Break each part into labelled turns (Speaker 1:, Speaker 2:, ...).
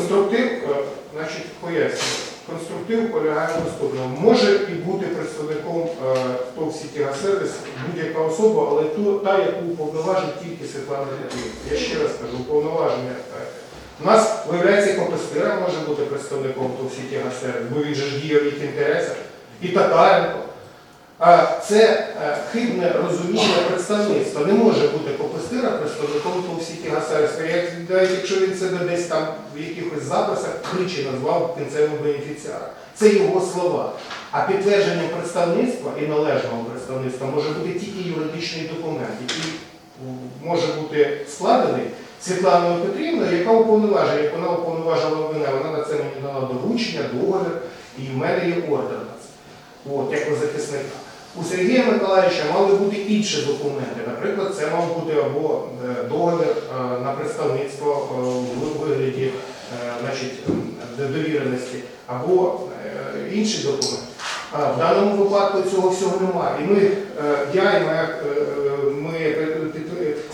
Speaker 1: конструктив, е, значить, пояснюю. Конструктив полягає в наступному. Може і бути представником е, ТОВ «Сітігасервіс» будь-яка особа, але та, яку уповноважить тільки Світлана Петрівна. Я ще раз кажу, уповноваження. е, У нас, виявляється, і може бути представником ТОВ «Сітігасервіс», бо він же ж діє в їх інтересах. І Татаренко. А це е, хибне розуміння представництва. Не може бути Копестира представником. Як- навіть Якщо він себе десь там в якихось записах тричі назвав кінцевим бенефіціаром. Це його слова. А підтвердженням представництва і належного представництва може бути тільки юридичний документ, який може бути складений Світланою Петрівною, яка уповноважує, як вона уповноважила мене, вона на це мені дала доручення, договір, і в мене є ордер на це. Як у захисника. У Сергія Миколаївича мали бути інші документи. Наприклад, це мав бути або е, договір е, на представництво в вигляді е, значить, довіреності, або інший документ. В даному випадку цього всього немає. І ми, я і моя ми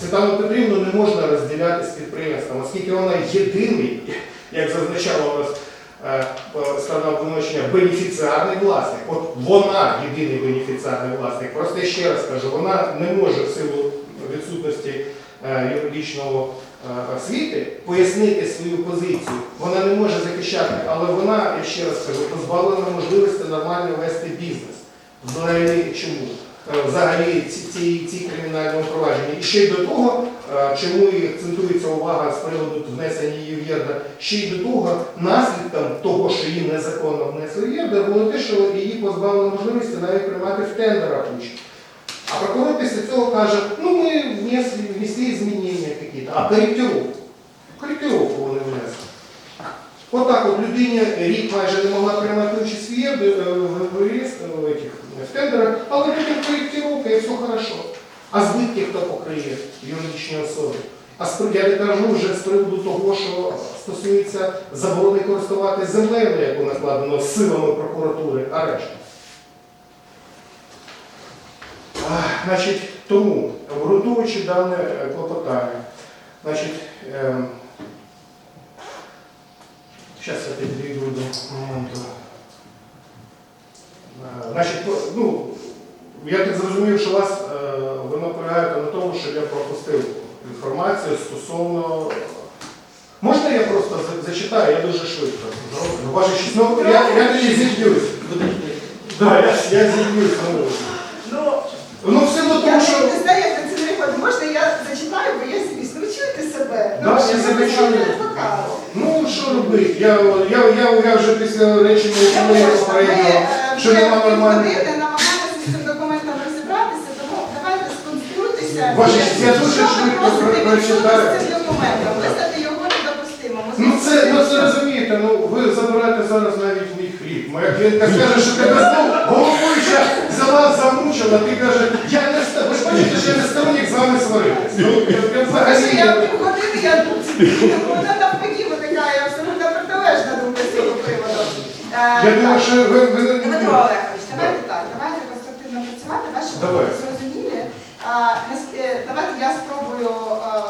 Speaker 1: Світлану Петрівну не можна розділяти з підприємством, оскільки вона єдиний, як зазначало у нас е, сторона обвинувачення, бенефіціарний власник. От вона єдиний бенефіціарний власник. Просто ще раз кажу, вона не може в силу відсутності е, юридичного е, освіти пояснити свою позицію. Вона не може захищати, але вона, я ще раз кажу, позбавлена можливості нормально вести бізнес. Взагалі чому? Е, Взагалі ці, ці, ці кримінальні провадження. І ще й до того, е, чому і акцентується увага з приводу внесення її в ЄРДР, ще й до того, наслідком того, що її незаконно внесли в ЄРДР, було те, що її позбавили можливості навіть приймати в тендерах участь. А прокурор після цього каже, ну ми внесли, внесли змінення якісь, а корректировку. Корректировку вони внесли. Отак от людині рік майже не могла приймати участь в ЄРД, е, в, в, реєстр- в, этих, в тендерах, але потім корректировка і все хорошо. А збитки хто покриє юридичні особи? А я не кажу вже з приводу того, що стосується заборони користуватися землею, яку накладено силами прокуратури арешт. А, Значить, тому, обґрунтовуючи дане е, клопотання, значить, ем, зараз я підійду до моменту. Е, Значить, ну, я так зрозумів, що вас е, ви наполягаєте на тому, що я пропустив інформацію стосовно. Можна я просто за- зачитаю, я дуже швидко зроблю. Ваше честь, ну, я, я тоді зіб'юсь. Да, я, я зіб'юсь. Ну,
Speaker 2: Ну,
Speaker 1: ну, в силу
Speaker 2: я
Speaker 1: того, що...
Speaker 2: не знаю, як на це не. Можна я зачитаю, бо я звісно. Ви чуєте себе?
Speaker 1: Да,
Speaker 2: що
Speaker 1: я себе чую. Ну, що робити? Я, я, я, я вже після речення
Speaker 2: Я можна. Ми
Speaker 1: попереднього,
Speaker 2: е,
Speaker 1: що
Speaker 2: вже
Speaker 1: нема
Speaker 2: півгодини намагаємося з цим документом розібратися, тому давайте
Speaker 1: честь, я дуже
Speaker 2: Що ви
Speaker 1: швидко прочитаю.
Speaker 2: Визнати його недопустимо.
Speaker 1: Ну це, ну це розумієте, ну ви забираєте зараз навіть мій хліб. Моя клієнтка скаже, що тебе знову головуюча взяла, замучила, ти каже, я не ста- ви ж бачите, що я не сторонник з вами сваритись. Ну, я, я взагалі.
Speaker 2: Я я тут вона навпаки виникає абсолютно протилежна думка з цього приводу. Е,
Speaker 1: Я думаю, що ви, ви не-
Speaker 2: Дмитро Олегович, давайте так, давайте конструктивно працювати,
Speaker 1: Давай
Speaker 2: зрозумілі. А, нас- е, Давайте я спробую е,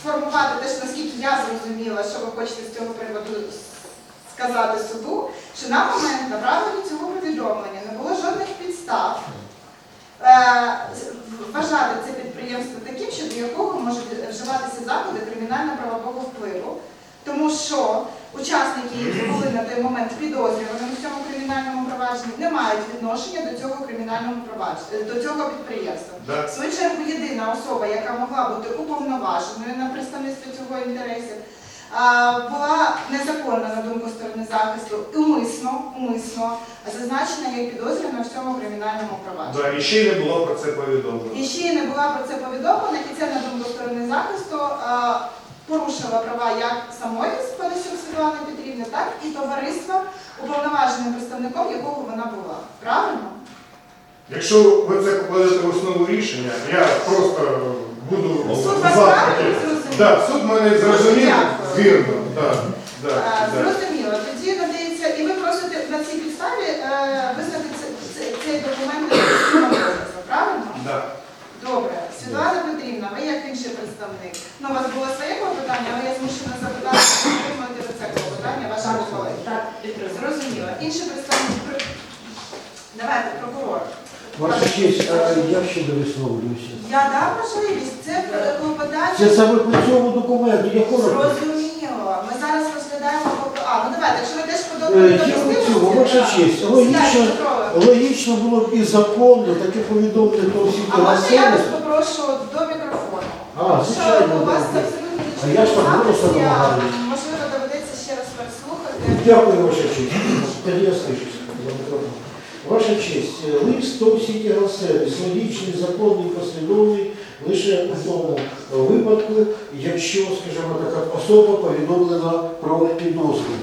Speaker 2: сформувати те, наскільки я зрозуміла, що ви хочете з цього приводу сказати суду, що на момент направлення цього повідомлення не було жодних підстав е, вважати це підприємство таким, що до якого можуть вживатися заходи кримінально-правового впливу. Тому що учасники, які були на той момент підозрюваними в цьому кримінальному провадженні, не мають відношення до цього кримінального провадження, до цього підприємства. В свою чергу, єдина особа, яка могла бути уповноваженою на представництво цього інтересів, була незаконна на думку сторони захисту, умисно, умисно зазначена як підозрювана в цьому кримінальному провадженні.
Speaker 1: Да, і ще й не було про це повідомлено.
Speaker 2: І ще й не була про це повідомлена, і це на думку сторони захисту порушила права як самої Панасюк Світлани Петрівни, так і товариства, уповноваженим представником якого вона була. Правильно?
Speaker 1: Якщо ви це покладете в основу рішення, я просто буду
Speaker 2: Суд вас правильно зрозумів?
Speaker 1: Да, суд мене зрозумів
Speaker 2: Дякую.
Speaker 1: вірно. Да, да,
Speaker 2: Е,
Speaker 1: да.
Speaker 2: Зрозуміло. Тоді надається, і ви просите на цій підставі е, визнати це- це- цей документ недопустимим доказом, правильно?
Speaker 1: Да.
Speaker 2: Добре, Світлана Петрівна, ви як інший представник. Ну, у вас було своє питання, але я змушена запитати, інший представник. при- Давайте, прокурор.
Speaker 3: Ваша честь, а я ще не висловлююся.
Speaker 2: Я дам можливість, це е.
Speaker 3: Це саме по цьому документу, я коротко.
Speaker 2: Зрозуміло. Ми зараз розглядаємо клопо- А, ну давайте, якщо ви теж
Speaker 3: Е,
Speaker 2: подобається
Speaker 3: Я по цьому, ваша честь, логічно, логічно було б і законно таке повідомити до всіх
Speaker 2: А можна я вас
Speaker 3: населення.
Speaker 2: попрошу до мікрофону?
Speaker 3: А,
Speaker 2: Що
Speaker 3: звичайно,
Speaker 2: у вас
Speaker 3: добре.
Speaker 2: абсолютно
Speaker 3: А я ж
Speaker 2: нічого
Speaker 3: голосно допомагаю.
Speaker 2: Можливо, доведеться ще раз переслухати.
Speaker 3: Дякую, ваша честь. За мікрофон. Ваша честь, е, лист то всі сервіс логічний, законний, послідовний лише у тому випадку, якщо, скажімо, така особа повідомлена про підозру.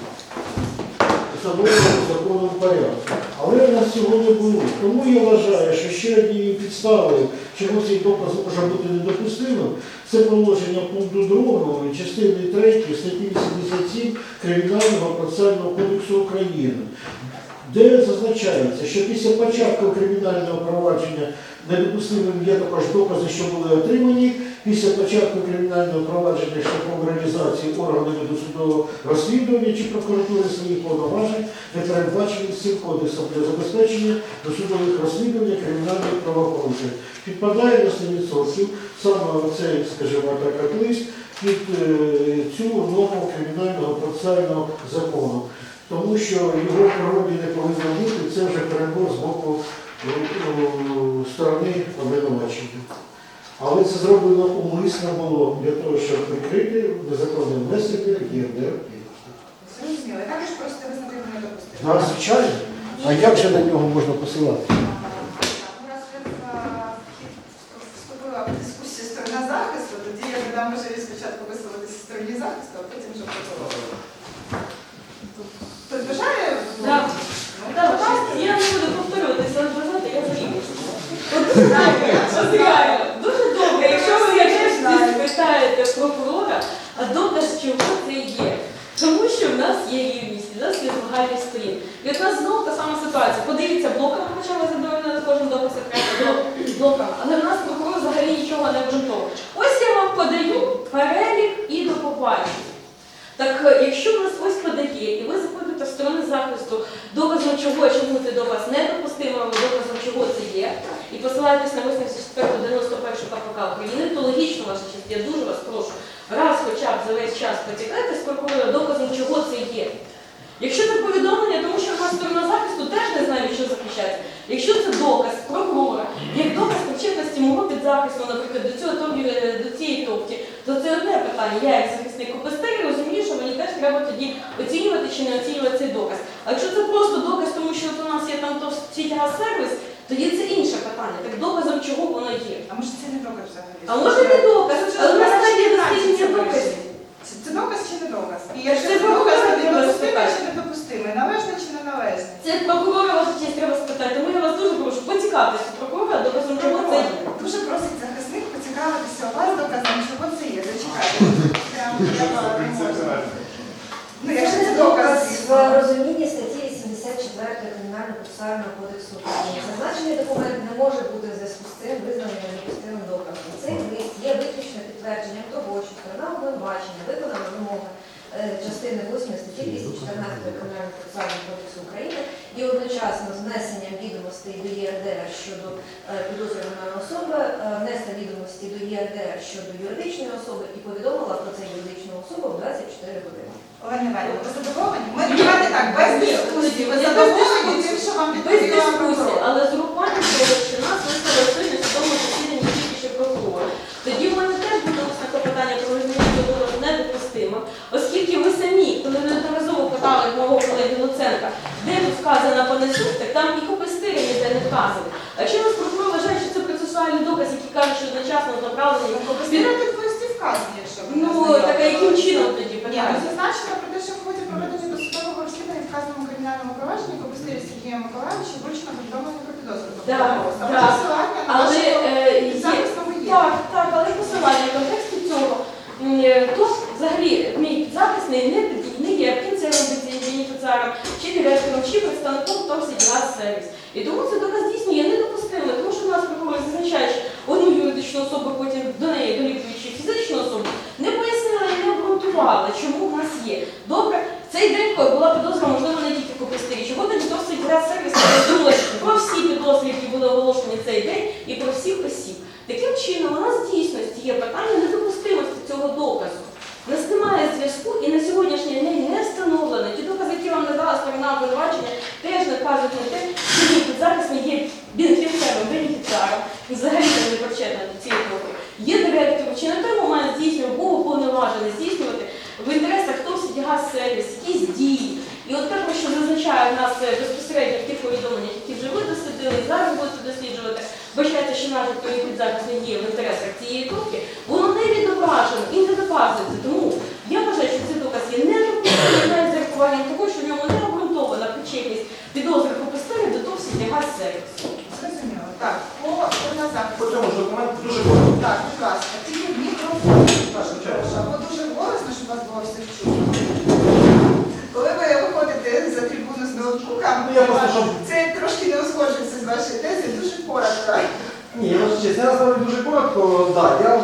Speaker 3: Встановлено законом порядку. Але нас цього не було. Тому я вважаю, що ще однією підставою, чому цей доказ може бути недопустимим, це положення пункту 2 частини 3 статті 87 Кримінального процесуального кодексу України, де зазначається, що після початку кримінального провадження недопустимим є також докази, що були отримані. Після початку кримінального провадження шляхом реалізації органами досудового розслідування чи прокуратури своїх повноважень, не передбачені цим кодексом для забезпечення досудових розслідувань кримінальних правопорушень. Підпадає на 100% саме цей, скажімо так, лист під е, цю норму кримінального процесуального закону. Тому що його природі не повинно бути, це вже перебор з боку е, е, сторони обвинувачення. Але це зроблено умисно було для того, щоб прикрити незаконне внесення ЄРДР.
Speaker 2: Зрозуміло. І також просите визнати його недопустимим.
Speaker 3: Ну, а звичайно. А як же на нього можна посилати?
Speaker 2: Ну, раз ви е, вступила в сторона захисту, тоді я дам можливість спочатку висловитися стороні захисту, а потім вже прокурору. Хтось бажає?
Speaker 4: Так.
Speaker 2: Ну,
Speaker 4: Так, я не буду повторюватися, але бажати я заїбусь.
Speaker 2: Так, я
Speaker 4: От реально, дуже добре. Якщо ви якось спитаєте прокурора, а доказ чого це є? Тому що в нас є рівність, в нас є змагальність сторін. І от у нас знову та сама ситуація. Подивіться, блоками почали задовольнити кожен доказ окремо блоками, але нас прокурор взагалі нічого не обґрунтовує. Ось я вам подаю перелік і до побачення. Так е, якщо в нас ось подає, і ви запитуєте в сторони захисту доказом чого, чому цей доказ недопустимий, або доказом чого це є, і посилаєтесь на висновок 91 КПК України, то логічно, ваша честь, я дуже вас прошу, раз хоча б за весь час поцікайте з прокурора доказом, чого це є. Якщо це повідомлення, тому що в нас сторона захисту теж не знає, від чого захищається. Якщо це доказ прокурора, як доказ причетності мого підзахису, наприклад, до цього торгів, е, до цієї товті, то це питання. Я як захисник ОПСТ розумію, що мені теж треба тоді оцінювати чи не оцінювати цей доказ. А якщо це просто доказ, тому що от у нас є там товстітяга сервіс, тоді це інше питання. Так доказом чого воно є?
Speaker 2: А може це не доказ взагалі?
Speaker 4: А може не доказ, але у нас
Speaker 2: залежить
Speaker 4: є
Speaker 2: від
Speaker 4: дослідження
Speaker 2: практики.
Speaker 4: доказів.
Speaker 2: Це, це доказ чи не доказ? І якщо
Speaker 4: Це
Speaker 2: це доказ,
Speaker 4: прокурора
Speaker 2: то
Speaker 4: треба
Speaker 2: недопустимий
Speaker 4: спитати.
Speaker 2: чи недопустимий, належний чи неналежний?
Speaker 4: Це прокурора ваша честь треба спитати. Тому я вас дуже прошу поцікавитися у прокурора доказом чого це є.
Speaker 2: Дуже просить захисник поцікавитися у вас доказом, чого це є. Зачекайте. Прямо треба не можна. Ну, якщо це доказ,
Speaker 5: в
Speaker 2: звісно.
Speaker 5: розумінні статті 84 Кримінального процесуального кодексу України. Зазначений документ не може бути в зв'язку з цим визнаний недопустимим доказом. Цей лист є виключно підтвердженням того, що сторона обвинувачення виконала вимоги е, частини 8 статті 214 Кримінального процесуального кодексу України і одночасно з внесенням відомостей до ЄРДР щодо е, підозрюваної особи, е, внесла відомості до ЄРДР щодо юридичної особи і повідомила про це юридичну особу в 24 години.
Speaker 2: Олена Іванівна, ви задоволені? Ми давайте так, без дискусії. Ви
Speaker 4: Ні,
Speaker 2: задоволені
Speaker 4: без
Speaker 2: тим, що вам
Speaker 4: Без
Speaker 2: відповіла
Speaker 4: дискусії,
Speaker 2: прокурор?
Speaker 4: але з урахуванням того, що нас виставили сьогодні в судовому засіданні тільки що прокурор. Тоді в мене теж буде ось таке питання про визнання цього недопустимо, оскільки ви самі, коли неодноразово питали мого колеги Луценка, де тут сказано понесуть, так там і копистири ніде не вказані. А якщо нас прокурор вважає, що це процесуальний доказ, який каже, що одночасно направлені
Speaker 2: Копістина тут в листі вказані, що ви
Speaker 4: Ну,
Speaker 2: не
Speaker 4: так а яким чином тоді
Speaker 2: Ні,
Speaker 4: питання?
Speaker 2: ну, зазначено про те, що в ході проведення досудового розслідування в вказаному кримінальному провадженні Копистирі Сергія вручено повідомлення про підозру. Тобто
Speaker 4: да.
Speaker 2: посилання на
Speaker 4: Але
Speaker 2: вашого
Speaker 4: е, є. Так, так, але посилання в контексті цього, м, е, то взагалі мій підзахисний не, не є кінцевим бенефіціаром, чи директором, чи представником ТОВСі Газ Сервіс. І тому це доказ дійсно є недопустимим, тому що в нас прокурор зазначаючи одну юридичну особу, потім до неї доліплюючи фізичну особу, не пояснили і не обґрунтували, чому в нас є. Добре, в цей день коли була підозра, можливо, не тільки Костирі, чого тоді досить гра сервіс думали про всі підозри, які були оголошені цей день, і про всіх осіб. Таким чином, у нас в дійсності є питання недопустимості цього доказу. У нас немає зв'язку і на сьогоднішній день не встановлено. Ті докази, які вам надала сторона обвинувачення, теж не кажуть на те, що він зараз не є бенефіціаром, бенефіціаром, і взагалі там не причетна до цієї групи. Є директор, чи на той момент здійснював, був уповноважений здійснювати в інтересах ТОВ «Сітігаз сервіс якісь дії. І от те, про що зазначає в нас е, безпосередньо в тих повідомленнях, які вже ви дослідили і зараз будете досліджувати, вбачається, що начебто і під зараз не є в інтересах цієї трубки, воно не відображено і не доказується. Тому я вважаю, що цей доказ є недопустимим навіть з урахуванням того, що в ньому не обґрунтована причетність підозри попустили до ТОВ «Сітігаз сервіс.
Speaker 2: Зрозуміло. Так, по, по назад.
Speaker 6: По цьому ж документу дуже коротко.
Speaker 2: Так, будь ласка, тільки мікрофон.
Speaker 6: Так, звичайно.
Speaker 2: Або дуже голосно, щоб вас було все чути. Коли ви виходите за трибуну з ноутбуком,
Speaker 6: Ну, я просто, щоб-
Speaker 2: це трошки не узгоджується з вашою тезою, дуже коротко.
Speaker 6: Ні, я честь, я насправді дуже коротко. Да, я,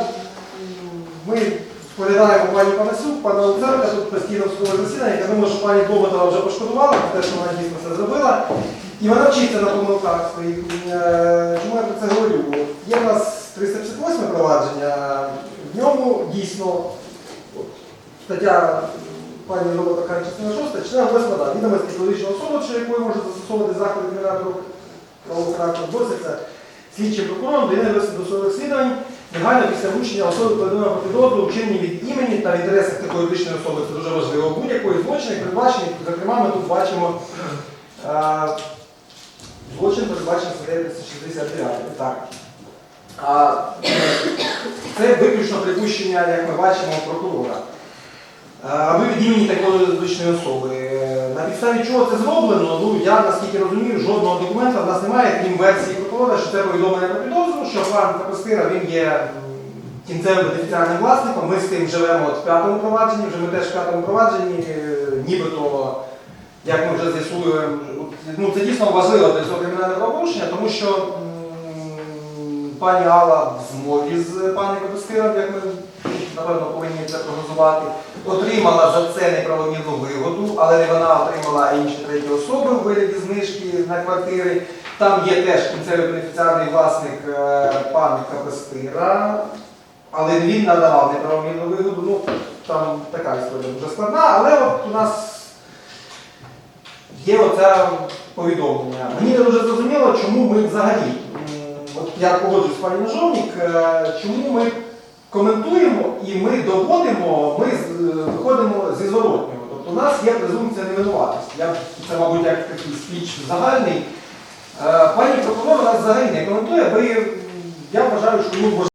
Speaker 6: ми споглядаємо пані Панасюк, пана Олександра, тут постійно в судове засідання. Я думаю, що пані Доботова вже пошкодувала про те, що вона дійсно це зробила. І вона вчиться на помилках своїх. Е, Чому я про це говорю? Є в нас 358 провадження, в ньому дійсно стаття пані Добота каже, частина 6, частина 8, да, відомості фізичної особи, чи якої може застосовувати заходи кримінального правового характеру, доситься слідчим прокурором до досудових розслідувань негайно після вручення особи повідомлення про підозру вчинені від імені та в такої юридичної особи, це дуже важливо, будь-якої злочини, передбачені, зокрема, ми тут бачимо е, злочин, передбачений статтею 369. Так. А, е, це виключно припущення, як ми бачимо, прокурора. Е, Аби від імені такої юридичної особи. Е, На підставі чого це зроблено, ну я наскільки розумію, жодного документа в нас немає, крім версії прокурора, що це повідомлення про підозру, що пан Капостира він є кінцевим бенефіціарним власником. Ми з тим живемо от в п'ятому провадженні, вже ми теж в п'ятому провадженні, е, нібито, як ми вже з'ясуємо, ну це дійсно важливо для цього кримінального правопорушення, тому що пані Алла в змові з паном Капостиром, як ми напевно повинні це прогнозувати, отримала за це неправомірну вигоду, але не вона отримала, а інші треті особи у вигляді знижки на квартири. Там є теж кінцевий бенефіціарний власник е, пан Капестира, але він надавав неправомірну вигоду. Ну, там така історія дуже складна, але от у нас є оце повідомлення. Мені не дуже зрозуміло, чому ми взагалі, от я погоджуюсь з пані Ножовник, е, чому ми коментуємо і ми доводимо, ми е, виходимо зі зворотнього. Тобто у нас є презумпція невинуватості. Це, мабуть, як такий спіч загальний. Е, Пані прокурор нас взагалі не коментує, бо я вважаю, що ну,